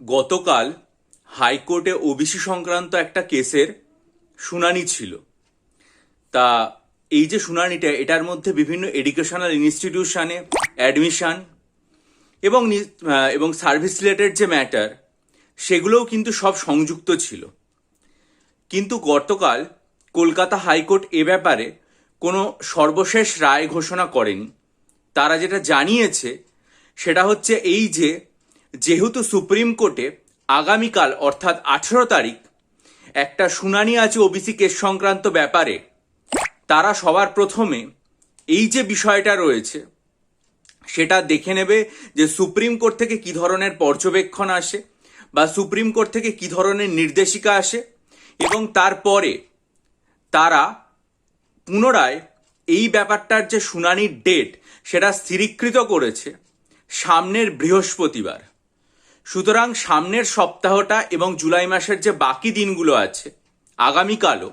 গতকাল হাইকোর্টে ওবিসি সংক্রান্ত একটা কেসের শুনানি ছিল। তা এই যে শুনানিটা, এটার মধ্যে বিভিন্ন এডুকেশনাল ইনস্টিটিউশনে অ্যাডমিশান এবং এবং সার্ভিস রিলেটেড যে ম্যাটার সেগুলোও কিন্তু সব সংযুক্ত ছিল। কিন্তু গতকাল কলকাতা হাইকোর্ট এ ব্যাপারে কোনো সর্বশেষ রায় ঘোষণা করেনি। তারা যেটা জানিয়েছে, সেটা হচ্ছে এই যে যেহেতু সুপ্রিম কোর্টে আগামীকাল, অর্থাৎ আঠেরো তারিখ, একটা শুনানি আছে ওবিসি কেস সংক্রান্ত ব্যাপারে, তারা সবার প্রথমে এই যে বিষয়টা রয়েছে, সেটা দেখে নেবে যে সুপ্রিম কোর্ট থেকে কি ধরনের পর্যবেক্ষণ আসে বা সুপ্রিম কোর্ট থেকে কি ধরনের নির্দেশিকা আসে এবং তারপরে তারা পুনরায় এই ব্যাপারটার যে শুনানির ডেট, সেটা স্থিরীকৃত করেছে সামনের বৃহস্পতিবার। সুতরাং সামনের সপ্তাহটা এবং জুলাই মাসের যে বাকি দিনগুলো আছে, আগামীকালও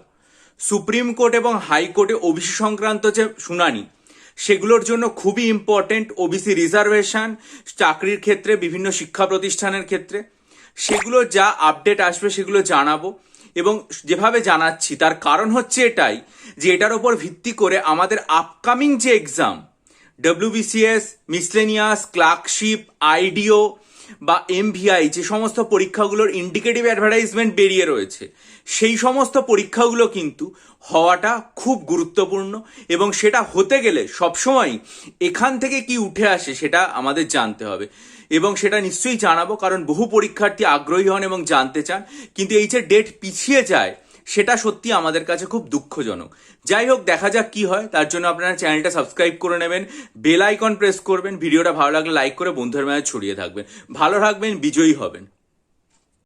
সুপ্রিম কোর্ট এবং হাইকোর্টে ওবিসি সংক্রান্ত যে শুনানি, সেগুলোর জন্য খুবই ইম্পর্টেন্ট ওবিসি রিজার্ভেশন, চাকরির ক্ষেত্রে, বিভিন্ন শিক্ষা প্রতিষ্ঠানের ক্ষেত্রে। সেগুলো যা আপডেট আসবে সেগুলো জানাব এবং যেভাবে জানাচ্ছি, তার কারণ হচ্ছে এটাই যে এটার ওপর ভিত্তি করে আমাদের আপকামিং যে exam WBCS miscellaneous clerkship IDO বা এমভিআই যে সমস্ত পরীক্ষাগুলোর ইন্ডিকেটিভ অ্যাডভার্টাইজমেন্ট বেরিয়ে রয়েছে, সেই সমস্ত পরীক্ষাগুলো কিন্তু হওয়াটা খুব গুরুত্বপূর্ণ এবং সেটা হতে গেলে সবসময় এখান থেকে কি উঠে আসে সেটা আমাদের জানতে হবে। এবং সেটা নিশ্চয়ই জানাব, কারণ বহু পরীক্ষার্থী আগ্রহী হন এবং জানতে চান। কিন্তু এই যে ডেট পিছিয়ে যায় সেটা সত্যি আমাদের কাছে খুব দুঃখজনক। যাই হোক, দেখা যাক কি হয়। তার জন্য আপনারা চ্যানেলটা সাবস্ক্রাইব করে নেবেন, বেল আইকন প্রেস করবেন, ভিডিওটা ভালো লাগলে লাইক করে বন্ধুদের মাঝে ছড়িয়ে থাকবেন। ভালো থাকবেন, বিজয়ী হবেন।